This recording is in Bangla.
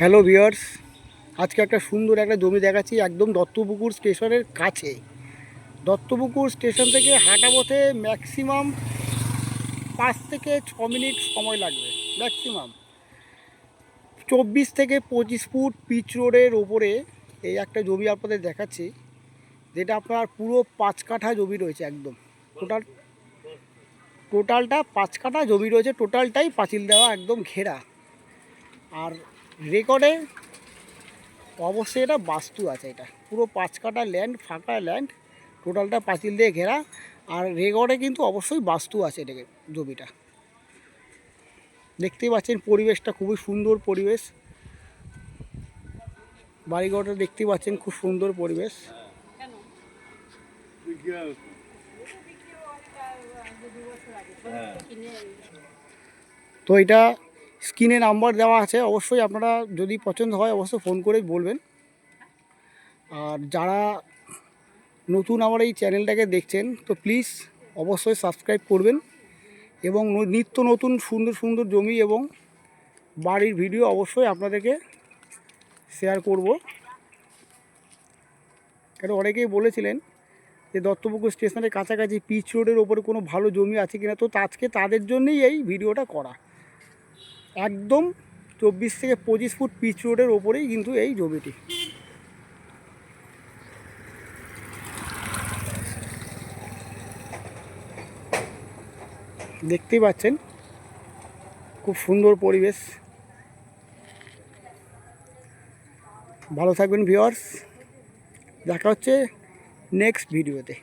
হ্যালো ভিউয়ার্স, আজকে একটা সুন্দর একটা জমি দেখাচ্ছি একদম দত্তপুকুর স্টেশনের কাছে। দত্তপুকুর স্টেশন থেকে হাঁটা পথে ম্যাক্সিমাম পাঁচ থেকে ছ মিনিট সময় লাগবে ম্যাক্সিমাম চব্বিশ থেকে পঁচিশ ফুট পিচ রোডের ওপরে এই একটা জমি আপনাদের দেখাচ্ছি, যেটা আপনার পুরো পাঁচ কাঠা জমি রয়েছে একদম। টোটাল টোটালটা পাঁচ কাঠা জমি রয়েছে টোটালটাই পাঁচিল দেওয়া একদম ঘেরা। আর রেকর্ডে অবশ্যই এটা বাস্তু আছে এটা। পুরো পাঁচ কাটা ল্যান্ড ফাঁকা ল্যান্ড টোটালটা পাঁচিল দিয়ে ঘেরা। আর রেকর্ডে কিন্তু অবশ্যই বাস্তু আছে এটাকে, জমিটা। দেখতেই পাচ্ছেন পরিবেশটা খুবই সুন্দর পরিবেশ। বাড়িঘরটা দেখতেই পাচ্ছেন খুব সুন্দর পরিবেশ। তো এটা স্ক্রিনে নাম্বার দেওয়া আছে, অবশ্যই আপনারা যদি পছন্দ হয় অবশ্যই ফোন করে বলবেন। আর যারা নতুন আমার এই চ্যানেলটাকে দেখছেন, তো প্লিজ অবশ্যই সাবস্ক্রাইব করবেন এবং নিত্য নতুন সুন্দর সুন্দর জমি এবং বাড়ির ভিডিও অবশ্যই আপনাদেরকে শেয়ার করব। কারণ অনেকেই বলেছিলেন যে দত্তপুকুর স্টেশনের কাছাকাছি পিচ রোডের ওপরে কোনো ভালো জমি আছে কিনা, তো আজকে তাদের জন্যই এই ভিডিওটা করা। একদম চব্বিশ থেকে পঁচিশ ফুট পিচ রোডের ওপরেই কিন্তু এই জমিটি। দেখতেই পাচ্ছেন, খুব সুন্দর পরিবেশ। ভালো থাকবেন ভিওয়ার্স দেখা হচ্ছে নেক্সট ভিডিওতে।